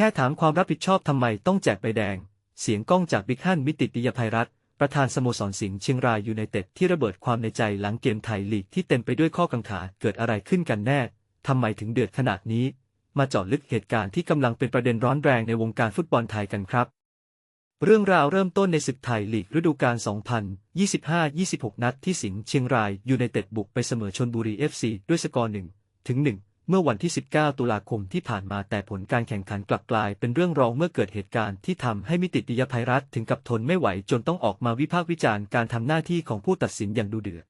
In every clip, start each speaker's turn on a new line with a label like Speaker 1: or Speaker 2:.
Speaker 1: แค่ถามความรับผิดชอบทำไมต้องแจกใบแดง เสียงก้องจากบิ๊กฮั่นมิติติยภัยรัตประธานสโมสรสิงห์เชียงรายยูไนเต็ดที่ระเบิดความในใจหลังเกมไทยลีกที่เต็มไปด้วยข้อกังขาเกิดอะไรขึ้นกันแน่ทำไมถึงเดือดขนาดนี้ มาเจาะลึกเหตุการณ์ที่กำลังเป็นประเด็นร้อนแรงในวงการฟุตบอลไทยกันครับ เรื่องราวเริ่มต้นในศึกไทยลีกฤดูกาล 2025-26 นัดที่สิงห์เชียงรายยูไนเต็ดบุกไปเสมอชนบุรี FC ด้วยสกอร์1ถึง1 เมื่อวันที่ 19 ตุลาคมที่ผ่านมาแต่ผลการแข่งขันกลับกลายเป็นเรื่องรองเมื่อเกิดเหตุการณ์ที่ทำให้มิติติยภัยรัฐถึงกับทนไม่ไหวจนต้องออกมาวิพากษ์วิจารณ์การทำหน้าที่ของผู้ตัดสินอย่างดูเดือด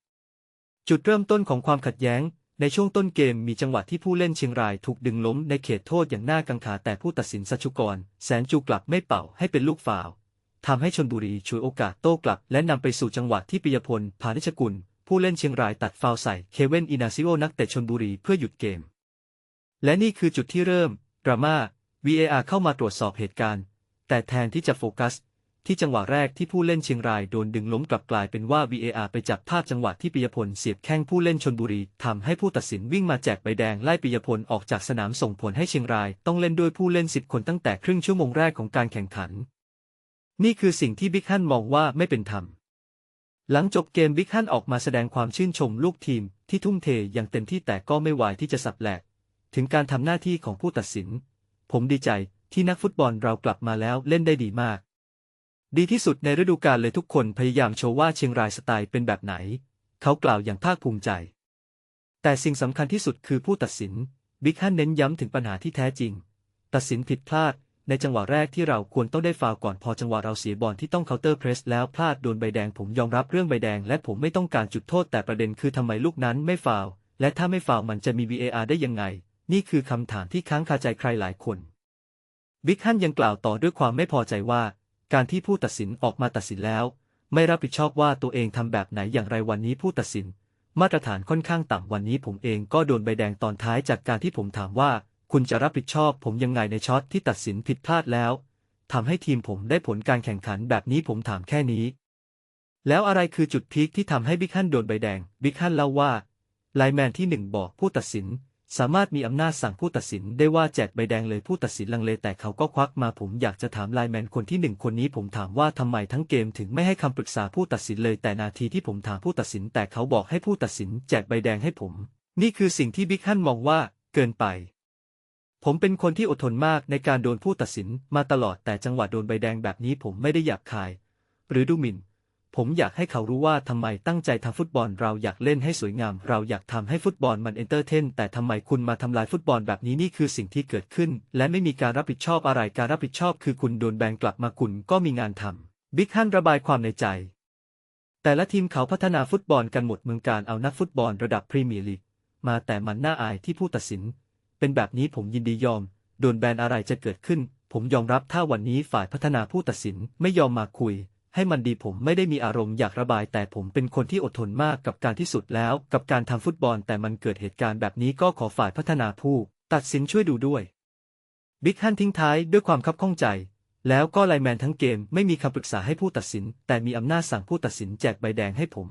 Speaker 1: จุดเริ่มต้นของความขัดแย้ง ในช่วงต้นเกมมีจังหวะที่ผู้เล่นเชียงรายถูกดึงล้มในเขตโทษอย่างน่ากังขาแต่ผู้ตัดสินสัชุกร แสนจูกลับไม่เป่าให้เป็นลูกฟาวทำให้ชนบุรีฉวยโอกาสโต้กลับ และนำไปสู่จังหวะที่ปิยพลพานิชกุล ผู้เล่นเชียงรายตัดฟาวใส่เคเวนอินาซิโอนักเตะชนบุรีเพื่อหยุดเกม และนี่คือจุดที่เริ่มดราม่า VAR เข้ามาตรวจสอบเหตุการณ์ แต่แทนที่จะโฟกัส ที่จังหวะแรกที่ผู้เล่นเชียงรายโดนดึงล้มกลับกลายเป็นว่า VAR ไปจับภาพจังหวะที่ปิยพลเสียบแข้งผู้เล่นชนบุรีทำให้ผู้ตัดสินวิ่งมาแจกใบแดงไล่ปิยพลออกจากสนามส่งผลให้เชียงรายต้องเล่นด้วยผู้เล่น10คนตั้งแต่ครึ่งชั่วโมงแรกของการแข่งขัน นี่คือสิ่งที่บิ๊กฮั่นมองว่าไม่เป็นธรรมหลังจบเกมบิ๊กฮั่นออกมาแสดงความชื่นชมลูกทีมที่ทุ่มเทอย่างเต็มที่แต่ก็ไม่ไหวที่จะสับแหลก ถึงการทำหน้าที่ของผู้ตัดสิน ผมดีใจที่นักฟุตบอลเรากลับมาแล้วเล่นได้ดีมาก ดีที่สุดในฤดูกาลเลยทุกคนพยายามโชว์ว่าเชียงรายสไตล์เป็นแบบไหน เขากล่าวอย่างภาคภูมิใจ แต่สิ่งสำคัญที่สุดคือผู้ตัดสิน บิ๊กฮันเน้นย้ำถึงปัญหาที่แท้จริง ตัดสินผิดพลาด ในจังหวะแรกที่เราควรต้องได้ฟาวก่อนพอจังหวะเราเสียบอลที่ต้องเคาน์เตอร์เพรสแล้วพลาดโดนใบแดงผมยอมรับเรื่องใบแดง และผมไม่ต้องการจุดโทษแต่ประเด็นคือทำไมลูกนั้นไม่ฟาวและถ้าไม่ฟาวมันจะมี VAR ได้ยังไง นี่คือคำถามที่ค้างคาใจใครหลายคน บิ๊กฮันยังกล่าวต่อด้วยความไม่พอใจว่า การที่ผู้ตัดสินออกมาตัดสินแล้ว ไม่รับผิดชอบว่าตัวเองทำแบบไหนอย่างไรวันนี้ผู้ตัดสิน มาตรฐานค่อนข้างต่ำวันนี้ผมเองก็โดนใบแดงตอนท้ายจากการที่ผมถามว่า คุณจะรับผิดชอบผมยังไงในช็อตที่ตัดสินผิดพลาดแล้วทำให้ทีมผมได้ผลการแข่งขันแบบนี้ผมถามแค่นี้ แล้วอะไรคือจุดพีคที่ทำให้บิ๊กฮันโดนใบแดง บิ๊กฮันเล่าว่าไลแมนที่หนึ่งบอกผู้ตัดสิน สามารถมีอำนาจสั่งผู้ตัดสินได้ว่าแจกใบแดงเลยผู้ตัดสินลังเลแต่เขาก็ควักมาผมอยากจะถามไลแมนคนที่หนึ่งคนนี้ผมถามว่าทำไมทั้งเกมถึงไม่ให้คำปรึกษาผู้ตัดสินเลยแต่นาทีที่ผมถามผู้ตัดสินแต่เขาบอกให้ผู้ตัดสินแจกใบแดงให้ผม นี่คือสิ่งที่บิ๊กฮันมองว่าเกินไป ผมเป็นคนที่อดทนมากในการโดนผู้ตัดสินมาตลอดแต่จังหวะโดนใบแดงแบบนี้ผมไม่ได้หยาบคาย หรือดูหมิ่น ผมอยากให้เขารู้ว่าทำไมตั้งใจทำฟุตบอลเราอยากเล่นให้สวยงาม เราอยากทำให้ฟุตบอลมันเอนเตอร์เทนแต่ทำไมคุณมาทำลายฟุตบอลแบบนี้นี่คือสิ่งที่เกิดขึ้น และไม่มีการรับผิดชอบอะไรการรับผิดชอบคือคุณโดนแบนกลับมาคุณก็มีงานทำบิ๊กฮันระบายความในใจ แต่ละทีมเขาพัฒนาฟุตบอลกันหมดเมืองการเอานักฟุตบอลระดับพรีเมียร์ลีกมาแต่มันน่าอายที่ผู้ตัดสิน เป็นแบบนี้ผมยินดียอม โดนแบนอะไรจะเกิดขึ้น ผมยอมรับถ้าวันนี้ฝ่ายพัฒนาผู้ตัดสินไม่ยอมมาคุย ให้มันดีผมไม่ได้มีอารมณ์อยากระบาย แต่ผมเป็นคนที่อดทนมากกับการที่สุดแล้ว กับการทำฟุตบอล แต่มันเกิดเหตุการณ์แบบนี้ก็ขอฝ่ายพัฒนาผู้ ตัดสินช่วยดูด้วยบิ๊กฮันทิ้งท้ายด้วยความคับข้องใจ แล้วก็ไลแมนทั้งเกมไม่มีคำปรึกษาให้ผู้ตัดสิน แต่มีอำนาจสั่งผู้ตัดสินแจกใบแดงให้ผม